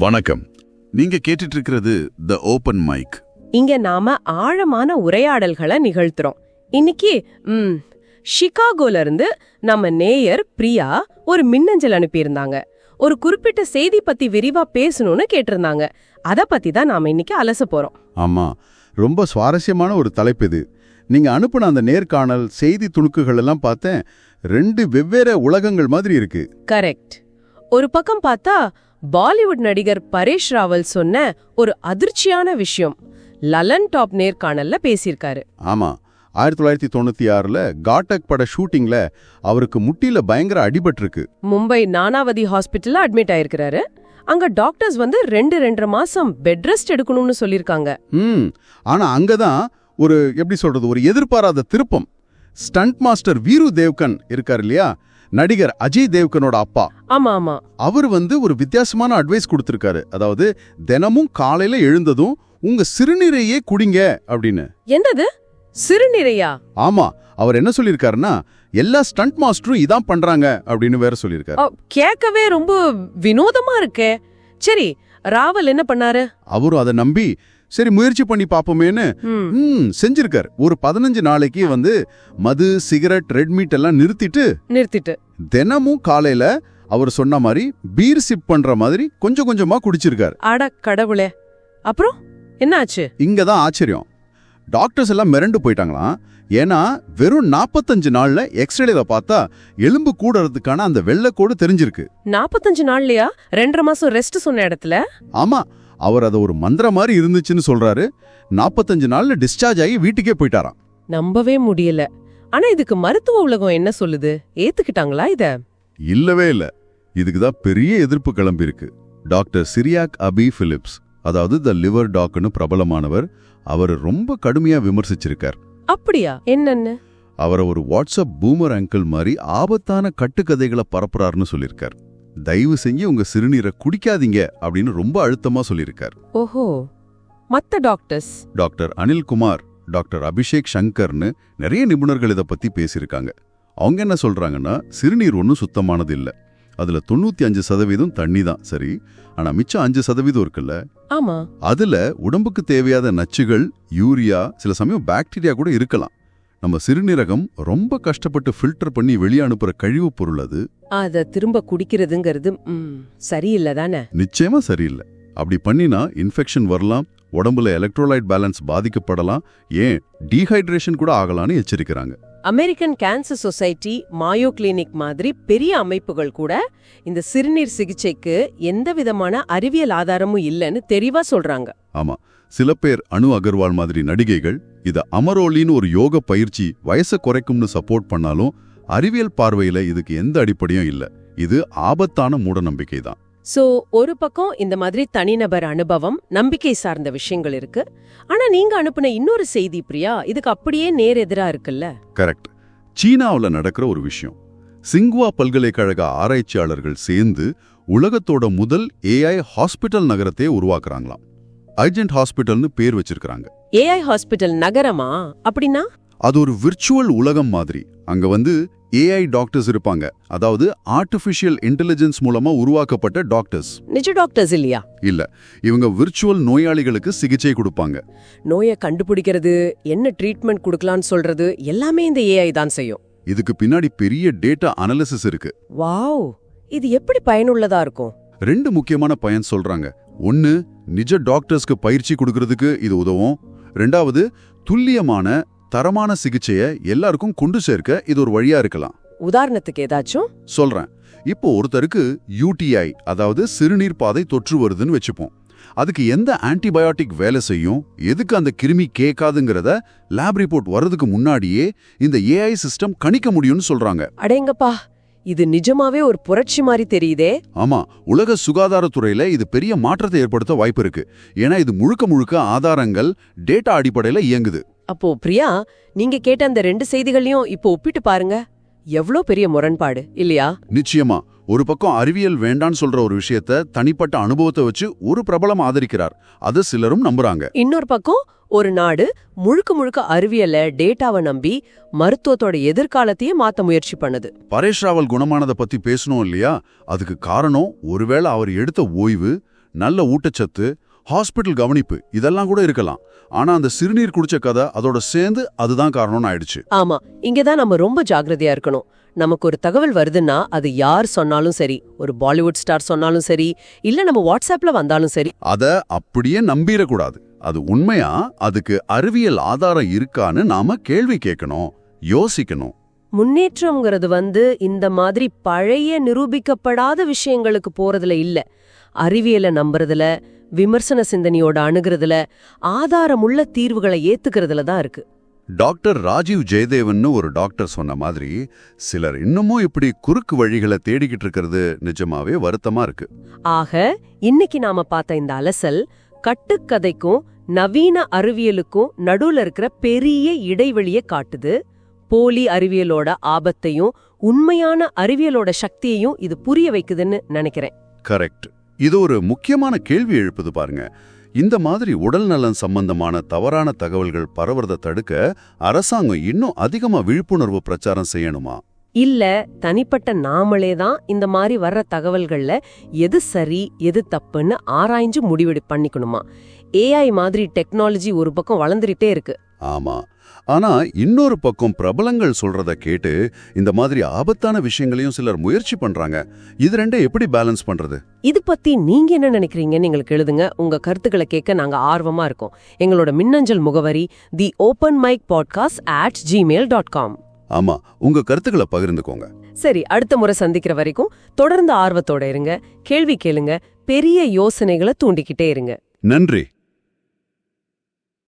வணக்கம். நீங்க கேட்டுட்டு இருக்கிறது த ஓபன் மைக் இங்க நாம ஆழமான உரையாடல்களை நிகழ்த்துறோம். இன்னைக்கு ம் ஷிகாகோல இருந்து நம்ம நேயர் பிரியா ஒரு மின்னஞ்சல் அனுப்பியிருந்தாங்க. ஒரு குறிப்பிட்ட செய்தி பத்தி விரிவா பேசணும்னு கேட்டிருந்தாங்க. அத பத்தி தான் நாம இன்னைக்கு அலச போறோம். ஆமா ரொம்ப சுவாரஸ்யமான ஒரு தலைப்பு இது. நீங்க அனுப்புன அந்த நேர்காணல் செய்தி துணுக்குகள் எல்லாம் பார்த்தேன் ரெண்டு வெவ்வேறு உலகங்கள் மாதிரி இருக்கு. கரெக்ட். ஒரு பக்கம் பார்த்தா பாலிவுட் நடிகர் பரேஷ் ராவல் சொன்ன ஒரு அதிர்ச்சியான விஷயம். லலன் டாப் நேர்காணல்ல பேசியிருக்காரு. ஆமா ஆயிரத்தி தொள்ளாயிரத்தி தொண்ணூத்தி ஆறுல காட்டக் பட ஷூட்டிங்ல அவருக்கு முட்டியில பயங்கர அடிபட்டிருக்கு. மும்பை நானாவதி ஹாஸ்பிட்டல்ல அட்மிட் ஆயிருக்கிறாரு. அங்க டாக்டர்ஸ் வந்து ரெண்டு ரெண்டரை மாசம் பெட் ரெஸ்ட் எடுக்கணும்னு சொல்லிருக்காங்க ம் ஆனா அங்கதான் ஒரு எப்படி சொல்றது ஒரு எதிர்பாராத திருப்பம். ஸ்டண்ட் மாஸ்டர் வீரு தேவ்கன் இருக்கார் இல்லையா? நடிகர் அஜய் தேவ்கனோட அப்பா. ஆமா ஆமா. அவர் வந்து ஒரு வித்தியாசமான அட்வைஸ் கொடுத்திருக்காரு. அதாவது தினமும் காலையில எழுந்ததும் உங்க சிறுநீரையே குடிங்க அப்படின்னு. என்னது? சிறுநீரையா? ஆமா. அவர் என்ன சொல்லியிருக்காருன்னா எல்லா ஸ்டண்ட் மாஸ்டரும் இதான் பண்றாங்க அப்படின்னு வேற சொல்லியிருக்காரு. கேட்கவே ரொம்ப வினோதமா இருக்கே. சரி ராவல் என்ன பண்ணாரு? அவரும் அதை நம்பி சரி முயற்சி பண்ணி பாப்போமேன்னு ம், செஞ்சிருக்காரு. ஒரு பதினஞ்சு நாளைக்கு வந்து மது சிகரெட் ரெட் மீட் எல்லாம் நிறுத்திட்டு நிறுத்திட்டு. தினமும் காலையில அவர் சொன்ன மாதிரி பீர் சிப் பண்ற மாதிரி கொஞ்சம் கொஞ்சமா குடிச்சிருக்காரு. அட கடவுளே. அப்புறம் என்னாச்சு? இங்க தான் ஆச்சரியம். டாக்டர்ஸ் எல்லாம் மிரண்டு போயிட்டாங்களாம். ஏன்னா வெறும் நாற்பத்தஞ்சு நாள்ல எக்ஸ்ரேல பார்த்தா எலும்பு கூடுறதுக்கான அந்த வெள்ளைக்கோடு தெரிஞ்சிருக்கு. நாப்பத்தஞ்சு நாள்லயா? ரெண்டரை மாசம் ரெஸ்ட் சொன்ன இடத்துல? ஆமா அவர் அதை ஒரு மந்திரம் மாதிரி இருந்துச்சுன்னு சொல்றாரு. நாற்பத்தஞ்சு நாள்ல டிஸ்சார்ஜ் ஆகி வீட்டுக்கே போயிட்டாராம். நம்பவே முடியல. ஆனா இதுக்கு மருத்துவ உலகம் என்ன சொல்லுது? ஏத்துக்கிட்டாங்களா இத? இல்லவே இல்ல. இதுக்கு தான் பெரிய எதிர்ப்பு கிளம்பியிருக்கு டாக்டர் சிரியாக் அபி பிலிப்ஸ் அதாவது த லிவர் டாக்னு பிரபலமானவர் அவர் ரொம்ப கடுமையா விமர்சிச்சிருக்கார். அப்படியா? என்னன்னு? அவரை ஒரு வாட்ஸ்அப் பூமர் அங்கிள் மாதிரி ஆபத்தான கட்டுக்கதைகளை பரப்புறாருன்னு சொல்லியிருக்கார். தயவு செஞ்சு உங்க சிறுநீரை குடிக்காதீங்க அப்படின்னு ரொம்ப அழுத்தமா சொல்லியிருக்கார். ஓஹோ. மத்த doctors? Doctor Anilkumar doctor Abhishek சங்கர்னு நிறைய நிபுணர்கள் இதை பத்தி பேசியிருக்காங்க. அவங்க என்ன சொல்றாங்கன்னா சிறுநீர் ஒன்றும் சுத்தமானது இல்ல. அதுல தொண்ணூத்தி அஞ்சு சதவீதம் தண்ணி தான். சரி ஆனா மிச்சம் அஞ்சு சதவீதம் இருக்குல்ல? ஆமா. அதுல உடம்புக்கு தேவையாத நச்சுகள் யூரியா சில சமயம் பாக்டீரியா கூட இருக்கலாம். நம்ம சிறுநீரகம் ரொம்ப கஷ்டப்பட்டு ஃபில்டர் பண்ணி வெளியே அனுப்புற கழிவுப் பொருள் அது. அத திரும்ப குடிக்கிறதுங்கிறது ம், சரியில்லை தானே? நிச்சயமா சரியில்லை. அப்படி பண்ணினா இன்ஃபெக்ஷன் வரலாம் உடம்புல எலக்ட்ரோலைட் பேலன்ஸ் பாதிக்கப்படலாம் ஏன் டீஹைட்ரேஷன் கூட ஆகலாம்னு எச்சரிக்கிறாங்க. American cancer society Mayo clinic மாதிரி பெரிய அமைப்புகள் கூட இந்த சிறுநீர் சிகிச்சைக்கு எந்த விதமான அறிவியல் ஆதாரமும் இல்லைன்னு தெளிவா சொல்றாங்க. ஆமா சில பேர் அணு அகர்வால் மாதிரி நடிகைகள் இத அமரோலின்னு ஒரு யோக பயிற்சி வயசை குறைக்கும்னு சப்போர்ட் பண்ணாலும் அறிவியல் பார்வையில இதுக்கு எந்த அடிப்படையும் இல்ல. இது ஆபத்தான மூடநம்பிக்கை தான் சோ ஒரு பக்கம் இந்த மாதிரி தனிநபர் அனுபவம் நம்பிக்கை சார்ந்த விஷயங்கள் இருக்கு. ஆனா நீங்க அனுப்புன இன்னொரு செய்தி பிரியா இதுக்கு அப்படியே நேர் எதிரா இருக்குல்ல? கரெக்ட் சீனாவுல நடக்கிற ஒரு விஷயம். சிங்குவா பல்கலைக்கழக ஆராய்ச்சியாளர்கள் சேர்ந்து உலகத்தோட முதல் ஏஐ ஹாஸ்பிட்டல் நகரத்தையே உருவாக்குறாங்களாம். ஐஜென்ட் ஹாஸ்பிட்டல்னு பேர் வச்சிருக்காங்க ஏஐ ஹாஸ்பிட்டல் நகரமா? அப்படின்னா? அது ஒரு விர்ச்சுவல் உலகம் மாதிரி. அங்க வந்து ஏஐ டாக்டர்ஸ் இருப்பாங்க. அதாவது ஆர்டிஃபிஷியல் இன்டெலிஜென்ஸ் மூலமா உருவாக்கப்பட்ட டாக்டர்ஸ் நிஜ டாக்டர்ஸ் இல்லையா? இல்ல. இவங்க விர்ச்சுவல் நோயாளிகளுக்கு சிகிச்சை கொடுப்பாங்க. நோயை கண்டுபிடிக்கிறது என்ன ட்ரீட்மெண்ட் கொடுக்கலாம்னு சொல்றது எல்லாமே இந்த ஏஐ தான் செய்யும். இதுக்கு பின்னாடி பெரிய டேட்டா அனாலிசிஸ் இருக்கு. வாவ்! இது எப்படி பயனுள்ளதா இருக்கும்? ரெண்டு முக்கியமான பயன் சொல்றாங்க. ஒன்னு நிஜ டாக்டர்ஸ்க்கு பயிற்சி கொடுக்கறதுக்கு இது உதவும். ரெண்டாவது துல்லியமான தரமான சிகிச்சையை எல்லாருக்கும் கொண்டு சேர்க்க இது ஒரு வழியா இருக்கலாம். உதாரணத்துக்கு ஏதாச்சும்? சொல்றேன். இப்போ ஒருத்தருக்கு யூடிஐ அதாவது சிறுநீர் பாதை தொற்று வருதுன்னு வச்சுப்போம். அதுக்கு எந்த ஆன்டிபயோட்டிக் வேலை செய்யும்? எதுக்கு அந்த கிருமி கேட்காதுங்கிறத லேப் ரிப்போர்ட் வர்றதுக்கு முன்னாடியே இந்த ஏஐ சிஸ்டம் கணிக்க முடியும்னு சொல்றாங்க. அடேங்கப்பா இது நிஜமாவே ஒரு புரட்சி மாதிரி தெரியுதே. ஆமா உலக சுகாதாரத்துறையில இது பெரிய மாற்றத்தை ஏற்படுத்த வாய்ப்பு இருக்கு. ஏன்னா இது முழுக்க முழுக்க ஆதாரங்கள் டேட்டா அடிப்படையில இயங்குது. அப்போ பிரியா நீங்க கேட்ட அந்த ரெண்டு செய்திகளையும் இப்போ ஒப்பிட்டு பாருங்க. எவ்ளோ பெரிய முரண்பாடு இல்லையா? நிச்சயமா. ஒரு பக்கம் அறிவியல் வேண்டான்னு சொல்ற ஒரு விஷயத்த தனிப்பட்ட அனுபவத்தை வச்சு ஒரு பிரபலம் ஆதரிக்கிறார். அது சிலரும் நம்புறாங்க. இன்னொரு பக்கம் ஒரு நாடு முழுக்க முழுக்க அறிவியல டேட்டாவை நம்பி மருத்துவத்தோட எதிர்காலத்தையே மாத்த முயற்சி பண்ணுது. பரேஷ் ராவல் குணமானதை பத்தி பேசணும் இல்லையா? அதுக்கு காரணம் ஒருவேளை அவர் எடுத்த ஓய்வு நல்ல ஊட்டச்சத்து ஹாஸ்பிட்டல் கவனிப்பு இதெல்லாம் கூட இருக்கலாம். ஆனா அந்த சிறுநீர் குடிச்ச கதை அதோட சேர்ந்து அதுதான் காரணம்னு ஆயிடுச்சு. ஆமா இங்கதான் நம்ம ரொம்ப ஜாக்கிரதையா இருக்கணும். நமக்கு ஒரு தகவல் வருதுன்னா அது யார் சொன்னாலும் சரி ஒரு பாலிவுட் ஸ்டார் சொன்னாலும் சரி இல்ல நம்ம வாட்ஸ்அப்ல வந்தாலும் சரி. அத அப்படியே நம்பிடக்கூடாது. அது உண்மையா? அதுக்கு அறிவியல் ஆதாரம் இருக்கான்னு நாம கேள்வி கேட்கணும் யோசிக்கணும். முன்னேற்றம்ங்கிறது வந்து இந்த மாதிரி பழைய நிரூபிக்கப்படாத விஷயங்களுக்கு போறதுல இல்ல. அறிவியலை நம்புறதுல விமர்சன சிந்தனையோட அணுகிறதுல ஆதாரமுள்ள தீர்வுகளை ஏத்துக்கிறதுல தான் இருக்கு. டாக்டர் ராஜீவ் ஜெயதேவன்னு ஒரு டாக்டர் சொன்ன மாதிரி சிலர் இன்னமும் இப்படி குறுக்கு வழிகளை தேடிக்கிட்டு இருக்கிறது நிஜமாவே வருத்தமா இருக்கு. ஆக இன்னைக்கு நாம பார்த்த இந்த அலசல் கட்டுக்கதைக்கும் நவீன அறிவியலுக்கும் நடுவுல இருக்கிற பெரிய இடைவெளியை காட்டுது. போலி அறிவியலோட ஆபத்தையும் உண்மையான அறிவியலோட சக்தியையும் இது புரிய வைக்குதுன்னு நினைக்கிறேன். கரெக்ட். இது ஒரு முக்கியமான கேள்வி எழுப்புது பாருங்க. இந்த மாதிரி உடல் நலன் சம்பந்தமான தவறான தகவல்கள் பரவறத தடுக்க அரசாங்கம் இன்னும் அதிகமா விழிப்புணர்வு பிரச்சாரம் செய்யணுமா? இல்ல தனிப்பட்ட நாமளே தான் இந்த மாதிரி வர்ற தகவல்கள்ல எது சரி எது தப்புன்னு ஆராய்ஞ்சு முடிவெடு பண்ணிக்கணுமா. ஏஐ மாதிரி டெக்னாலஜி ஒரு பக்கம் வளர்ந்துட்டே இருக்கு. ஆமா. ஆனா இன்னொரு பக்கம் பிரபலங்கள் சொல்றத கேட்டு இந்த மாதிரி ஆபத்தான விஷயங்களையும் சிலர் முயற்சி பண்றாங்க. இது ரெண்டை எப்படி பேலன்ஸ் பண்றது? இது பத்தி நீங்க என்ன நினைக்கிறீங்கன்னு எங்களுக்கு எழுதுங்க. உங்க கருத்துக்களை கேட்க நாங்க ஆர்வமா இருக்கோம். எங்களோட மின்னஞ்சல் முகவரி the open mic podcast at Gmail dot com ஆமா. உங்க கருத்துக்களை பகிர்ந்துக்கோங்க. சரி அடுத்த முறை சந்திக்கிற வரைக்கும் தொடர்ந்து ஆர்வத்தோட இருங்க. கேள்வி கேளுங்க. பெரிய யோசனைகளை தூண்டிக்கிட்டே இருங்க. நன்றி.